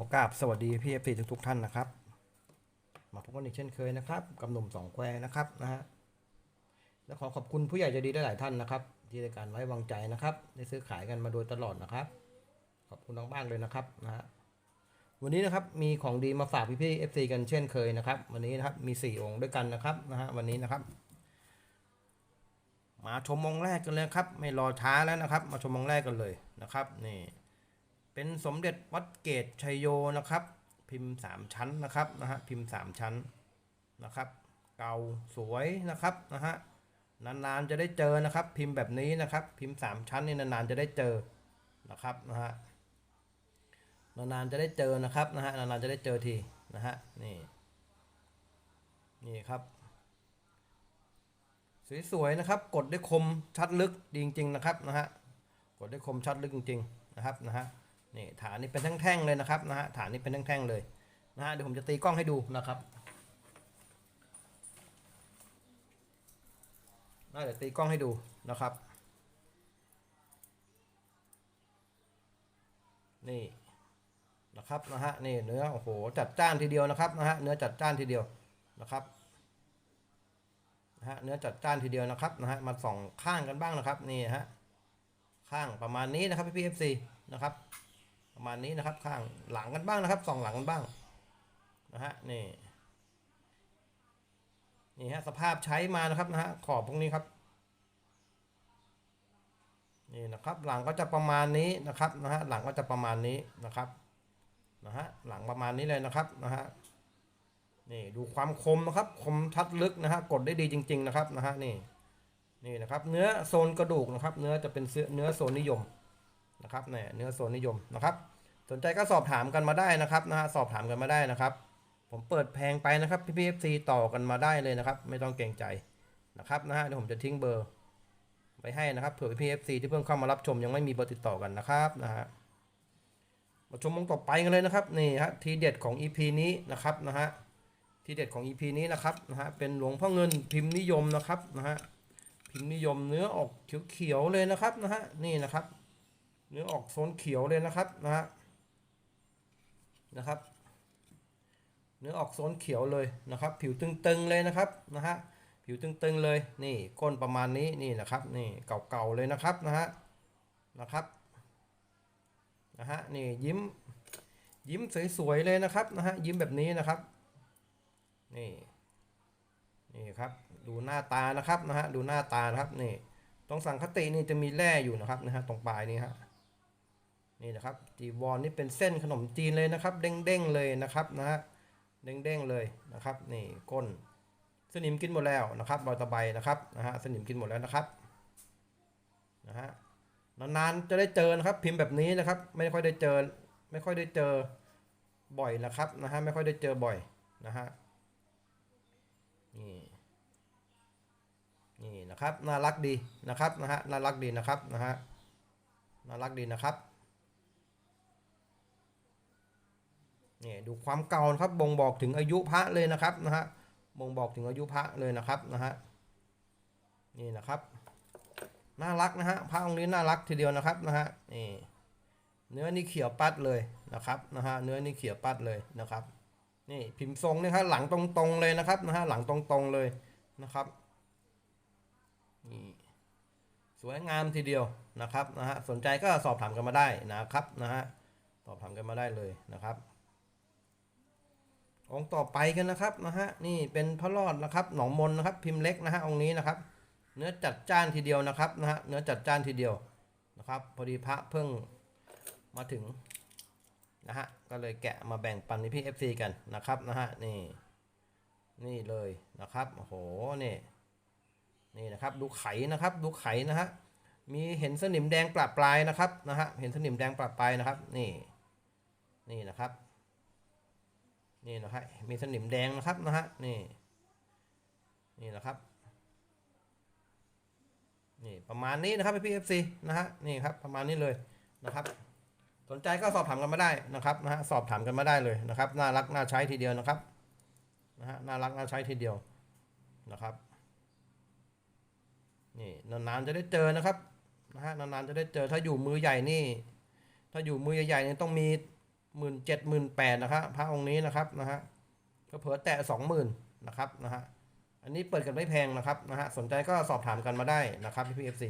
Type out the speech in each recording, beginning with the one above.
ขอกราบสวัสดีพี่เอฟซีทุกๆท่านนะครับ มาพบกันอีกเช่นเคยนะครับ กับหนุ่มสองแควนะครับนะฮะและขอขอบคุณผู้ใหญ่ใจดีหลายท่านนะครับ ที่ได้การไว้วางใจนะครับได้ซื้อขายกันมาโดยตลอดนะครับ ขอบคุณมากๆเลยนะครับนะฮะวันนี้นะครับมีของดีมาฝากพี่ๆเอฟซีกันเช่นเคยนะครับ วันนี้นะครับมีสี่องค์ด้วยกันนะครับนะฮะวันนี้นะครับ มาชมองแรกกันเลยครับ ไม่รอช้าแล้วนะครับ มาชมองแรกกันเลยนะครับนี่ เป็นสมเด็จวัดเกตชัยโยนะครับ พิมพ์ 3 ชั้นนะครับนะฮะพิมพ์ 3 ชั้นนะครับ เก่าสวยนะครับนะฮะนานๆจะได้เจอนะครับ พิมพ์แบบนี้นะครับ พิมพ์ 3 ชั้นนี่นานๆจะได้เจอนะครับนะฮะนานๆจะได้เจอนะครับนะฮะนานๆจะได้เจอทีนะฮะนี่นี่ครับสวยๆนะครับ กดได้คมชัดลึกจริงๆนะครับนะฮะกดได้คมชัดลึกจริงๆนะครับนะฮะ นี่ฐานนี้เป็นแท่งๆเลยนะครับนะฮะฐานนี้เป็นแท่งๆเลยนะฮะเดี๋ยวผมจะตีกล้องให้ดูนะครับน่าจะตีกล้องให้ดูนะครับ นี่นะครับนะฮะนี่เนื้อโอ้โหจัดจ้านทีเดียวนะครับนะฮะเนื้อจัดจ้านทีเดียวนะครับนะฮะเนื้อจัดจ้านทีเดียวนะครับนะฮะมาส่องข้างกันบ้างนะครับนี่ฮะข้างประมาณนี้นะครับพี่พีเอฟซีนะครับ ประมาณนี้นะครับข้างหลังกันบ้างนะครับสองหลังกันบ้างนะฮะนี่นี่ฮะสภาพใช้มานะครับนะฮะขอบพวกนี้ครับนี่นะครับหลังก็จะประมาณนี้นะครับนะฮะหลังก็จะประมาณนี้นะครับนะฮะหลังประมาณนี้เลยนะครับนะฮะนี่ดูความคมนะครับคมชัดลึกนะฮะกดได้ดีจริง ๆ นะครับนะฮะนี่นี่นะครับ เนื้อโซนกระดูกนะครับ เนื้อจะเป็นเนื้อโซนนิยม นะครับเนี่ยเนื้อโซนนิยมนะครับ สนใจก็สอบถามกันมาได้นะครับนะฮะสอบถามกันมาได้นะครับ ผมเปิดแพงไปนะครับพี่พีเอฟซีต่อกันมาได้เลยนะครับ ไม่ต้องเกรงใจนะครับนะฮะเดี๋ยวผมจะทิ้งเบอร์ไว้ให้นะครับเผื่อพี่เอฟซีที่เพิ่งเข้ามารับชมยังไม่มีเบอร์ติดต่อกันนะครับนะฮะมาชมมงต่อไปกันเลยนะครับนี่ฮะทีเด็ดของ EP นี้นะครับนะฮะทีเด็ดของ EP นี้นะครับนะฮะเป็นหลวงพ่อเงินพิมพ์นิยมนะครับนะฮะพิมพ์นิยมเนื้อออกเขียวๆเลยนะครับนะฮะนี่นะครับ เนื้อออกโซนเขียวเลยนะครับนะฮะนะครับ เนื้อออกโซนเขียวเลยนะครับ ผิวตึงๆเลยนะครับนะฮะผิวตึงๆเลยนี่ก้นประมาณนี้นี่นะครับนี่เก่าๆเลยนะครับนะฮะนะครับนะฮะนี่ยิ้มยิ้มสวยๆเลยนะครับนะฮะยิ้มแบบนี้นะครับนี่นี่ครับดูหน้าตานะครับนะฮะดูหน้าตานะครับนี่ตรงสังคตินี่จะมีแร่อยู่นะครับนะฮะตรงปลายนี่ฮะ นี่นะครับจีวรนี่เป็นเส้นขนมจีนเลยนะครับ เด้งๆเลยนะครับนะฮะเด้งๆเลยนะครับ นี่ก้นสนิมกินหมดแล้วนะครับรอยตะไบนะครับนะฮะสนิมกินหมดแล้วนะครับนะฮะนานๆจะได้เจอนะครับ พิมพ์แบบนี้นะครับ ไม่ค่อยได้เจอ ไม่ค่อยได้เจอบ่อยนะครับนะฮะไม่ค่อยได้เจอบ่อยนะฮะนี่นี่นะครับน่ารักดีนะครับนะฮะน่ารักดีนะครับนะฮะน่ารักดีนะครับ นี่ดูความเก่านะครับบ่งบอกถึงอายุพระเลยนะครับนะฮะบ่งบอกถึงอายุพระเลยนะครับนะฮะนี่นะครับน่ารักนะฮะพระองค์นี้น่ารักทีเดียวนะครับนะฮะนี่เนื้อนี่เขียวปัดเลยนะครับนะฮะเนื้อนี่เขียวปัดเลยนะครับนี่พิมพ์ทรงนี่ครับหลังตรงๆเลยนะครับนะฮะหลังตรงๆเลยนะครับนี่สวยงามทีเดียวนะครับนะฮะสนใจก็สอบถามกันมาได้นะครับนะฮะสอบถามกันมาได้เลยนะครับ องค์ต่อไปกันนะครับนะฮะนี่เป็นพระรอดนะครับ หนองมนนะครับ พิมพ์เล็กนะฮะองค์นี้นะครับ เนื้อจัดจ้านทีเดียวนะครับนะฮะเนื้อจัดจ้านทีเดียวนะครับพอดีพระเพิ่งมาถึงนะฮะก็เลยแกะมาแบ่งปันให้พี่ FC กันนะครับนะฮะนี่นี่เลยนะครับโอ้โหนี่นี่นะครับดูไขนะครับดูไขนะฮะมีเห็นสนิมแดงปลาปลายนะครับนะฮะเห็นสนิมแดงปลาปลายนะครับนี่นี่นะครับ นี่นะครับมีสนิมแดงนะครับนะฮะนี่นี่นะครับนี่ประมาณนี้นะครับพี่ FC นะฮะนี่ครับประมาณนี้เลยนะครับ สนใจก็สอบถามกันมาได้นะครับนะฮะสอบถามกันมาได้เลยนะครับน่ารักน่าใช้ทีเดียวนะครับนะฮะน่ารักน่าใช้ทีเดียวนะครับนี่นานๆจะได้เจอนะครับนะฮะนานๆจะได้เจอถ้าอยู่มือใหญ่นี่ ถ้าอยู่มือใหญ่ๆนี่ต้องมี หมื่นเจ็ดหมื่นแปดนะครับพระองค์นี้นะครับนะฮะก็เผลอแตะสองหมื่นนะครับนะฮะอันนี้เปิดกันไม่แพงนะครับนะฮะสนใจก็สอบถามกันมาได้นะครับพี่พีเอฟซี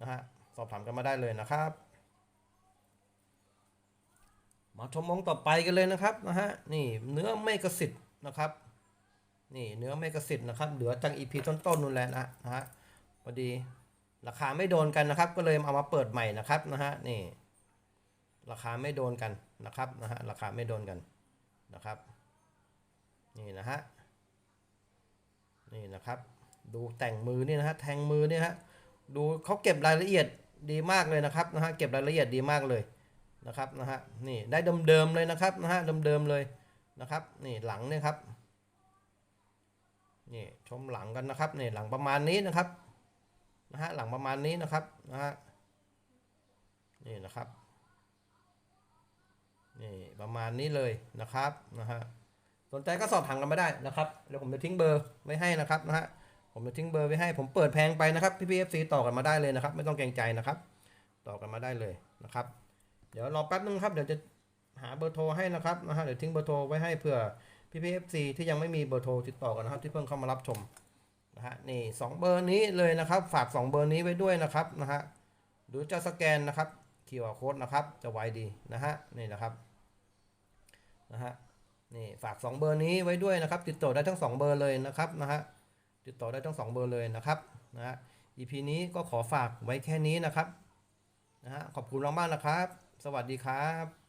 นะฮะสอบถามกันมาได้เลยนะครับ มาชมองต่อไปกันเลยนะครับนะฮะนี่เนื้อเมกสิทธิ์นะครับนี่เนื้อเมกสิทธิ์นะครับเหลือจากอีพีต้นๆนู่นแหละนะนะฮะพอดีราคาไม่โดนกันนะครับ ก็เลยเอามาเปิดใหม่นะครับนะฮะนี่ ราคาไม่โดนกันนะครับนะฮะราคาไม่โดนกันนะครับ นี่นะฮะนี่นะครับ ดูแต่งมือนี่นะฮะแทงมือนี่ฮะดูเขาเก็บรายละเอียดดีมากเลยนะครับนะฮะเก็บรายละเอียดดีมากเลยนะครับนะฮะนี่ได้เดิมๆเลยนะครับนะฮะเดิมๆเลยนะครับนี่หลังเนี่ยครับนี่ชมหลังกันนะครับนี่หลังประมาณนี้นะครับนะฮะหลังประมาณนี้นะครับนะฮะนี่นะครับ นี่ประมาณนี้เลยนะครับนะฮะสนใจก็สอบถามกันมาได้นะครับเดี๋ยวผมจะทิ้งเบอร์ไว้ให้นะครับนะฮะผมจะทิ้งเบอร์ไว้ให้ผมเปิดแพงไปนะครับพี่พีเอฟซีต่อกันมาได้เลยนะครับ ไม่ต้องเกรงใจนะครับ ต่อกันมาได้เลยนะครับ เดี๋ยวรอแป๊บนึงครับเดี๋ยวจะหาเบอร์โทรให้นะครับนะฮะเดี๋ยวทิ้งเบอร์โทรไว้ให้เผื่อพี่พีเอฟซีที่ยังไม่มีเบอร์โทรติดต่อกันนะครับ ที่เพิ่งเข้ามารับชมนะฮะนี่สองเบอร์นี้เลยนะครับ ฝากสองเบอร์นี้ไว้ด้วยนะครับนะฮะหรือจะสแกนนะครับ QR code นะครับจะไวดีนะฮะนี่นะครับนะฮะนี่ฝาก 2 เบอร์นี้ไว้ด้วยนะครับ ติดต่อได้ทั้ง 2 เบอร์เลยนะครับนะฮะติดต่อได้ทั้ง 2 เบอร์เลยนะครับนะฮะ EP นี้ก็ขอฝากไว้แค่นี้นะครับนะฮะขอบคุณมากๆนะครับ สวัสดีครับ